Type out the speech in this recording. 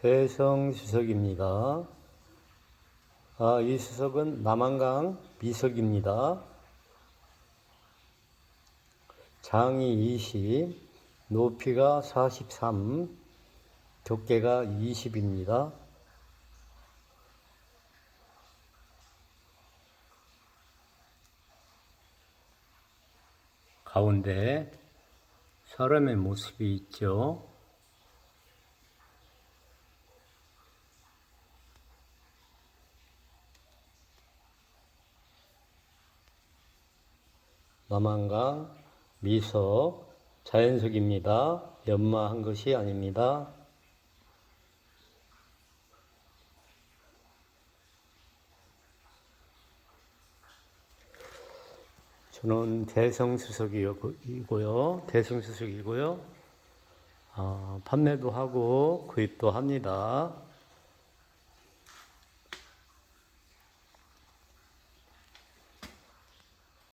대성수석입니다. 아, 이 수석은 남한강 미석입니다. 장이 20, 높이가 43, 두께가 20입니다. 가운데 사람의 모습이 있죠. 남한강 미석 자연석입니다. 연마한 것이 아닙니다. 저는 대성수석이고요. 대성수석이고요. 아, 판매도 하고 구입도 합니다.